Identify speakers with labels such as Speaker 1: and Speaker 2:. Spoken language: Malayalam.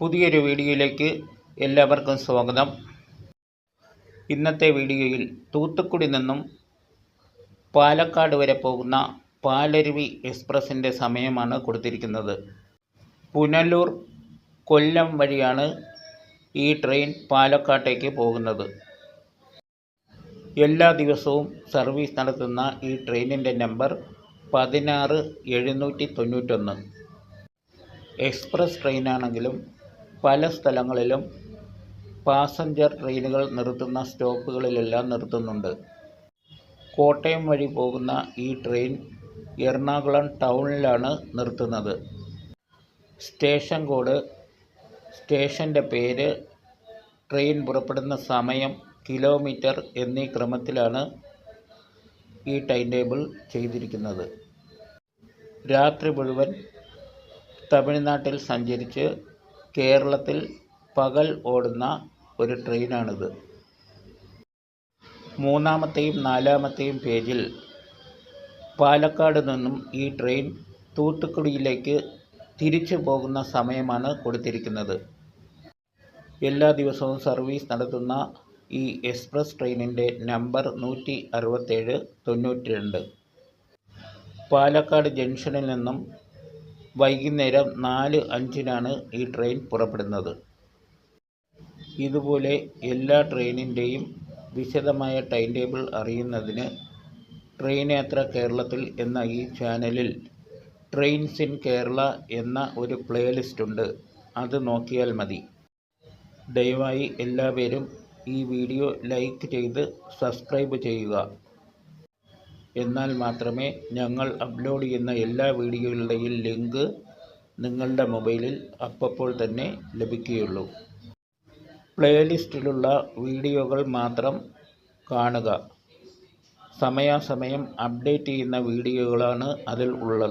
Speaker 1: പുതിയൊരു വീഡിയോയിലേക്ക് എല്ലാവർക്കും സ്വാഗതം. ഇന്നത്തെ വീഡിയോയിൽ തൂത്തുക്കുടി നിന്നും പാലക്കാട് വരെ പോകുന്ന പാലരുവി എക്സ്പ്രസിന്റെ സമയമാണ് കൊടുത്തിരിക്കുന്നത്. പുനലൂർ കൊല്ലം വഴിയാണ് ഈ ട്രെയിൻ പാലക്കാട്ടേക്ക് പോകുന്നത്. എല്ലാ ദിവസവും സർവീസ് നടത്തുന്ന ഈ ട്രെയിനിന്റെ നമ്പർ പതിനാറ് എഴുന്നൂറ്റി തൊണ്ണൂറ്റൊന്ന്. എക്സ്പ്രസ് ട്രെയിനാണെങ്കിലും പല സ്ഥലങ്ങളിലും പാസഞ്ചർ ട്രെയിനുകൾ നിർത്തുന്ന സ്റ്റോപ്പുകളിലെല്ലാം നിർത്തുന്നുണ്ട്. കോട്ടയം വഴി പോകുന്ന ഈ ട്രെയിൻ എറണാകുളം ടൗണിലാണ് നിർത്തുന്നത്. സ്റ്റേഷൻ കോഡ് സ്റ്റേഷന്റെ പേര് ട്രെയിൻ പുറപ്പെടുന്ന സമയം കിലോമീറ്റർ എന്നീ ക്രമത്തിലാണ് ഈ ടൈം ടേബിൾ ചെയ്തിരിക്കുന്നത്. രാത്രി മുഴുവൻ തമിഴ്നാട്ടിൽ സഞ്ചരിച്ച് കേരളത്തിൽ പകൽ ഓടുന്ന ഒരു ട്രെയിനാണിത്. മൂന്നാമത്തെയും നാലാമത്തെയും പേജിൽ പാലക്കാട് നിന്നും ഈ ട്രെയിൻ തൂത്തുക്കുടിയിലേക്ക് തിരിച്ചു പോകുന്ന സമയമാണ് കൊടുത്തിരിക്കുന്നത്. എല്ലാ ദിവസവും സർവീസ് നടത്തുന്ന ഈ എക്സ്പ്രസ് ട്രെയിനിന്റെ നമ്പർ നൂറ്റി അറുപത്തേഴ് തൊണ്ണൂറ്റി രണ്ട് പാലക്കാട് ജംഗ്ഷനിൽ നിന്നും വൈകുന്നേരം നാല് അഞ്ചിനാണ് ഈ ട്രെയിൻ പുറപ്പെടുന്നത്. ഇതുപോലെ എല്ലാ ട്രെയിനിന്റെയും വിശദമായ ടൈം ടേബിൾ അറിയുന്നതിന് ട്രെയിൻ യാത്ര കേരളത്തിൽ എന്ന ഈ ചാനലിൽ ട്രെയിൻസ് ഇൻ കേരള എന്ന ഒരു പ്ലേലിസ്റ്റ് ഉണ്ട്. അത് നോക്കിയാൽ മതി. ദയവായി എല്ലാവരും ഈ വീഡിയോ ലൈക്ക് ചെയ്ത് സബ്സ്ക്രൈബ് ചെയ്യുക. എന്നാൽ മാത്രമേ ഞങ്ങൾ അപ്ലോഡ് ചെയ്യുന്ന എല്ലാ വീഡിയോകളുടെയും ലിങ്ക് നിങ്ങളുടെ മൊബൈലിൽ അപ്പോൾ തന്നെ ലഭിക്കുകയുള്ളൂ. പ്ലേലിസ്റ്റിലുള്ള വീഡിയോകൾ മാത്രം കാണുക. സമയാസമയം അപ്ഡേറ്റ് ചെയ്യുന്ന വീഡിയോകളാണ് അതിൽ ഉള്ളത്.